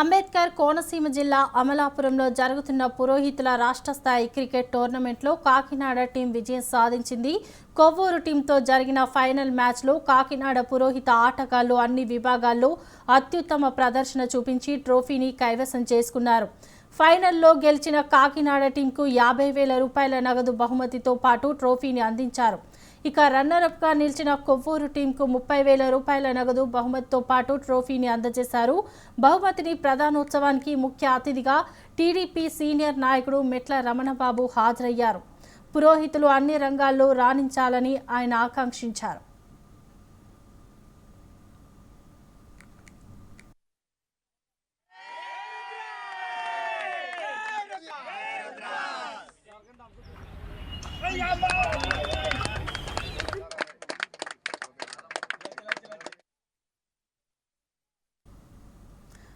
అంబేద్కర్ కోనసీమ జిల్లా అమలాపురంలో జరుగుతున్న పురోహితుల రాష్ట్ర స్థాయి క్రికెట్ టోర్నమెంట్లో కాకినాడ టీం విజయం సాధించింది. కొవ్వూరు టీంతో జరిగిన ఫైనల్ మ్యాచ్లో కాకినాడ పురోహిత ఆటగాళ్ళు అన్ని విభాగాల్లో అత్యుత్తమ ప్రదర్శన చూపించి ట్రోఫీని కైవసం చేసుకున్నారు. ఫైనల్లో గెలిచిన కాకినాడ టీంకు యాభై వేల రూపాయల నగదు బహుమతితో పాటు ట్రోఫీని అందించారు. ఇక రన్నరప్గా నిలిచిన కొవ్వూరు టీంకు ముప్పై వేల రూపాయల నగదు బహుమతితో పాటు ట్రోఫీని అందజేశారు. బహుమతిని ప్రధానోత్సవానికి ముఖ్య అతిథిగా టీడీపీ సీనియర్ నాయకుడు మెట్ల రమణబాబు హాజరయ్యారు. పురోహితులు అన్ని రంగాల్లో రాణించాలని ఆయన ఆకాంక్షించారు. 哎呀，跟他们不走，呀，妈。